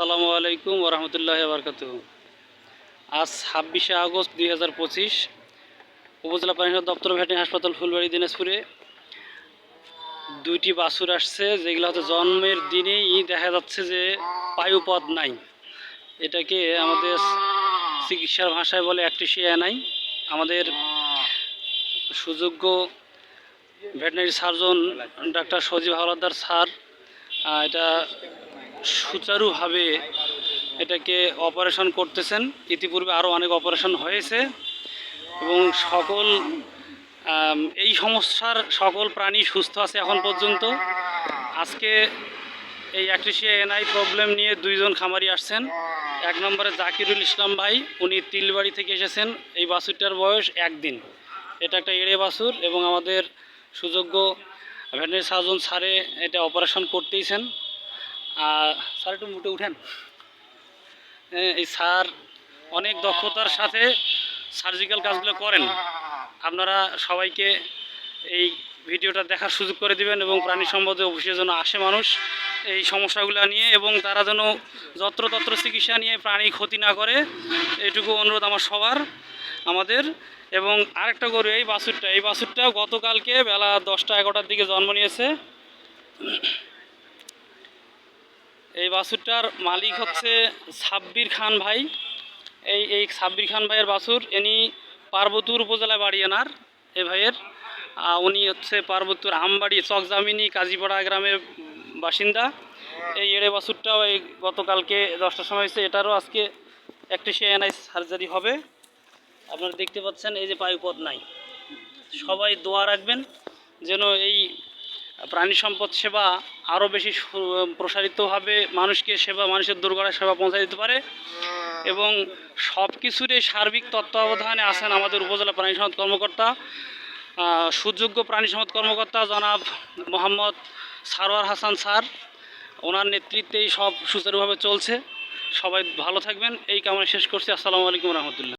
আসসালামু আলাইকুম ওরহমতুল্লাহ বারকাত আজ ছাব্বিশে আগস্ট দুই হাজার পঁচিশ, উপজেলা পরিষদ দপ্তর ভেটেরিনারি হাসপাতাল ফুলবাড়ি দিনাজপুরে দুইটি বাছুর আসছে, যেগুলো হচ্ছে জন্মের দিনেই দেখা যাচ্ছে যে পায়ুপথ নাই। এটাকে আমাদের চিকিৎসার ভাষায় বলে একটি অ্যাক্টিসিয়া নাই। আমাদের সুযোগ্য veterinary surgeon doctor Sajib Howlader sir এটা সুচারুভাবে এটাকে অপারেশন করতেছেন। ইতিপূর্বে আরও অনেক অপারেশন হয়েছে এবং সকল এই সমস্যার সকল প্রাণী সুস্থ আছে এখন পর্যন্ত। আজকে এই অ্যাক্টিসিয়া এনআই প্রবলেম নিয়ে দুইজন খামারি আসছেন। এক নম্বরে জাকিরুল ইসলাম ভাই, উনি তিলবাড়ি থেকে এসেছেন। এই বাছুরটার বয়স একদিন। এটা একটা এড়ে বাছুর এবং আমাদের সুযোগ্য ভেটেরিনারি সার্জন স্যারে এটা অপারেশন করতেইছেন। আর স্যার একটু মুটে উঠেন। হ্যাঁ, এই স্যার অনেক দক্ষতার সাথে সার্জিক্যাল কাজগুলো করেন। আপনারা সবাইকে এই ভিডিওটা দেখার সুযোগ করে দিবেন এবং প্রাণী সম্পদে অফিসে যেন আসে মানুষ এই সমস্যাগুলো নিয়ে এবং তারা যেন যত্রতত্র চিকিৎসা নিয়ে প্রাণী ক্ষতি না করে। এটুকু অনুরোধ আমার সবার আমাদের। এবং আরেকটা গরু এই বাছুরটা এই বাছুরটা গতকালকে বেলা দশটা এগারোটার দিকে জন্ম নিয়েছে। এই বাছুরটার মালিক হচ্ছে সাব্বির খান ভাই। এই এই সাব্বির খান ভাইয়ের বাছুর, ইনি পার্বতুর উপজেলায় বাড়ি এনার এই ভাইয়ের উনি হচ্ছে পার্বতুর আমবাড়ি, চকজামিনী, কাজীপাড়া গ্রামের বাসিন্দা। এই এড়ে বাছুরটাও এই গতকালকে দশটার সময় হয়েছে। এটারও আজকে একটি সিএনআই সার্জারি হবে। আপনারা দেখতে পাচ্ছেন, এই যে পায়ুপথ নাই। সবাই দোয়া রাখবেন যেন এই প্রাণী সম্পদ সেবা আরও বেশি প্রসারিতভাবে মানুষকে সেবা, মানুষের দুর্গড়ায় সেবা পৌঁছে দিতে পারে এবং সব কিছুরই সার্বিক তত্ত্বাবধানে আছেন আমাদের উপজেলা প্রাণী সম্পদ কর্মকর্তা সুযোগ্য প্রাণী সম্পদ কর্মকর্তা জনাব মোহাম্মদ সারোয়ার হাসান স্যার। ওনার নেতৃত্বেই সব সুচারুভাবে চলছে। সবাই ভালো থাকবেন। এই কামনা শেষ করছি। আসসালামু আলাইকুম রহমতুল্লাহ।